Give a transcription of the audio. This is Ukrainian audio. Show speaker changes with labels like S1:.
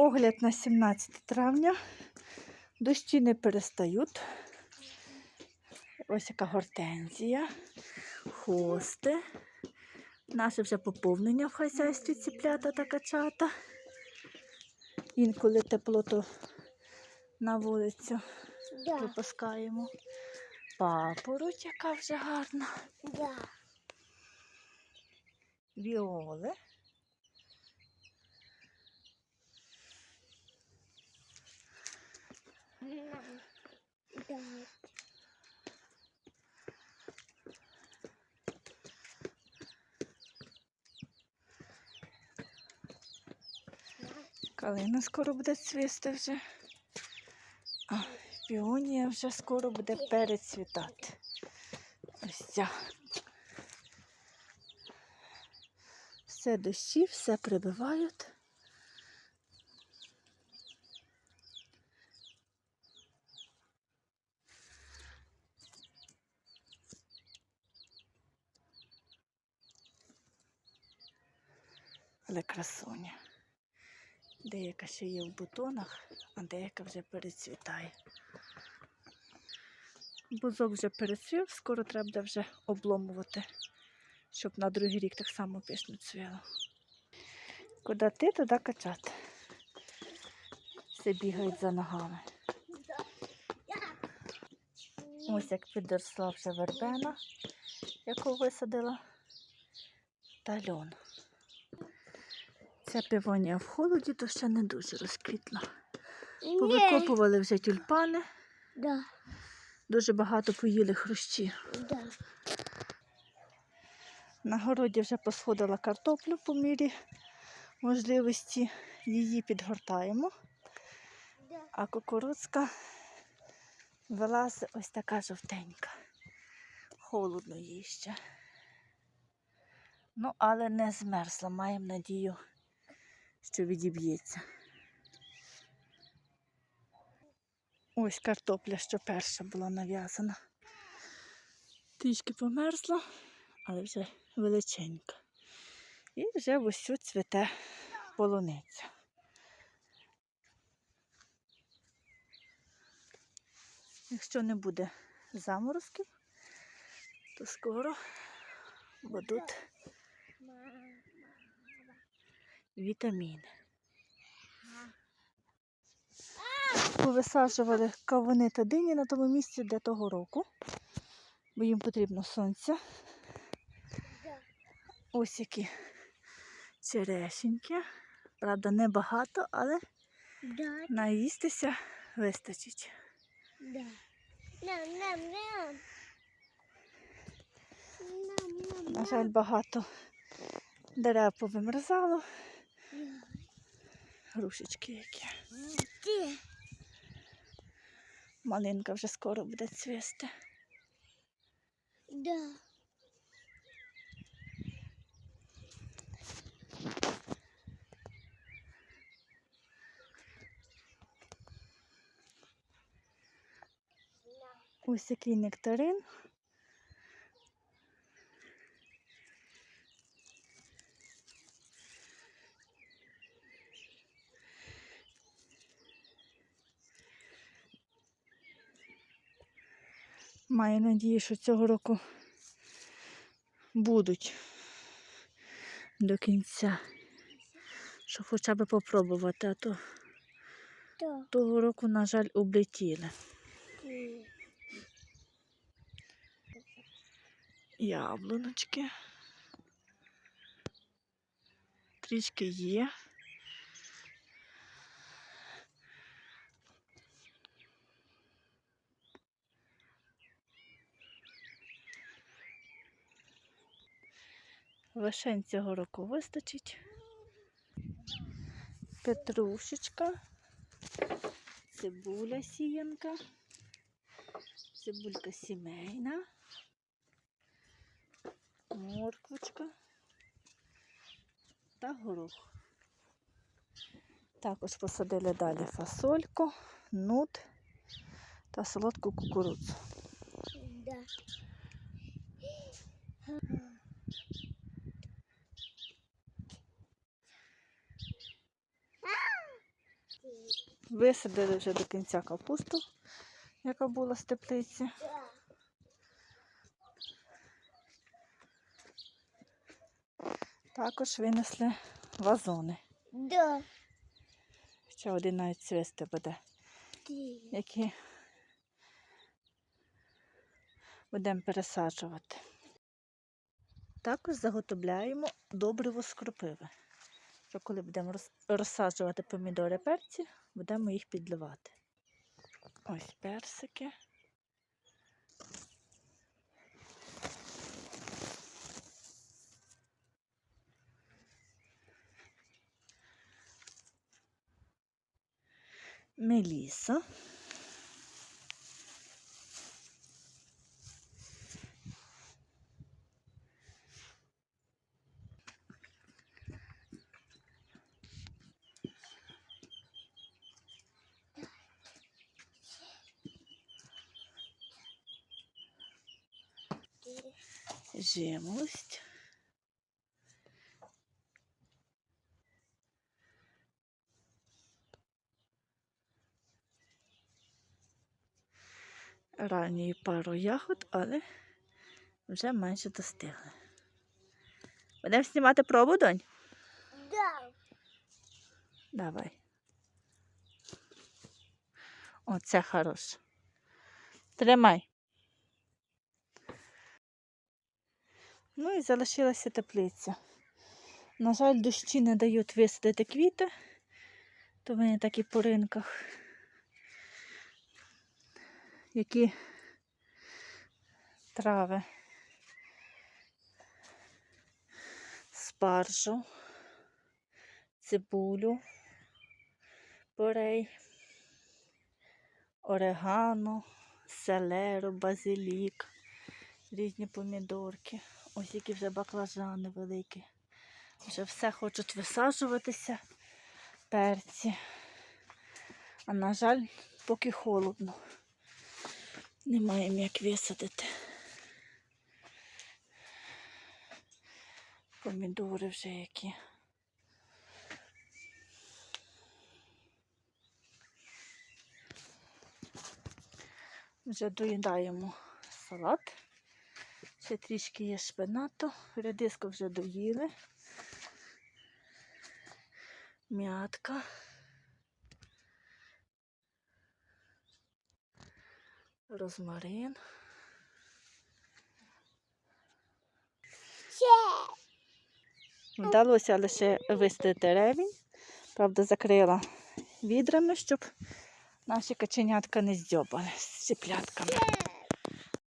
S1: Огляд на 17 травня. Дощі не перестають. Ось яка гортензія, хости. Наше вже поповнення в хазяйстві ціплята та качата. Інколи тепло, то на вулицю
S2: Да,
S1: випускаємо. Папороть, яка вже гарна.
S2: да.
S1: Віоли. Калина скоро буде цвісти вже. А піонія вже скоро буде перецвітати. Ось ця. Все дощі, все прибивають. Але красуня. Деяка ще є в бутонах, а деяка вже перецвітає. Бузок вже перецвів, скоро треба вже обломувати, щоб на другий рік так само пишно цвіло. Куди ти, туди качати. Все бігають за ногами. Ось як підросла вже вербена, яку висадила, та льон. Ця півонія в холоді, то ще не дуже розквітла. Повикопували вже тюльпани,
S2: Да,
S1: дуже багато поїли хрущі.
S2: да.
S1: На городі вже посходила картоплю по мірі можливості. Її підгортаємо,
S2: Да.
S1: а кукурудзка вилазить ось така жовтенька. Холодно їй ще. Ну, але не змерзла, маємо надію, що відіб'ється. Ось картопля, що перша була нав'язана. Трішки померзла, але вже величенька. І вже в усю цвіте полуниця. Якщо не буде заморозків, то скоро будуть вітаміни. Повисаджували кавуни та дині на тому місці, де того року, бо їм потрібно сонце.
S2: Да.
S1: Ось які черешеньки. Правда, небагато, але наїстися вистачить. На жаль, багато дерев повимерзало. Грушечки які. Малинка вже скоро буде цвісти.
S2: Да.
S1: Ось який нектарин. Маю надію, що цього року будуть до кінця, щоб хоча б попробувати, а то
S2: Да.
S1: того року, на жаль, облетіли. Яблуночки. Трішки є. Вишень цього року вистачить. Петрушечка, цибуля сіянка, цибулька сімейна морквочка та горох. Також посадили далі фасольку, нут та солодку кукурудзу. Висадили вже до кінця капусту, яка була з теплиці. Також винесли вазони.
S2: Да.
S1: Ще один навіть цвісти буде, які будемо пересаджувати. Також заготовляємо добриво з кропиви. Що коли будемо розсаджувати помідори перці, будемо їх підливати. Ось персики. Меліса.
S2: Ти.
S1: Жимолость. Ранньої пару ягод, але вже майже достигли. Будемо знімати пробу, донь?
S2: Да.
S1: Давай. Оце хороше. Тримай. Ну і залишилася теплиця. На жаль, дощі не дають висадити квіти, то вони такі по ринках, які трави, спаржу, цибулю, порей, орегано, селеру, базилік, різні помідорки. Ось які вже баклажани великі. Вже все хочуть висаджуватися, перці. А на жаль, поки холодно. Не маємо як висадити. Помідори вже які. Вже доїдаємо салат. Ще трішки є шпинату. Редиску вже доїли. М'ятка. Розмарин. Вдалося лише вистити ревінь. Правда, закрила відрами, щоб наші каченятка не здьобали з ціплятками.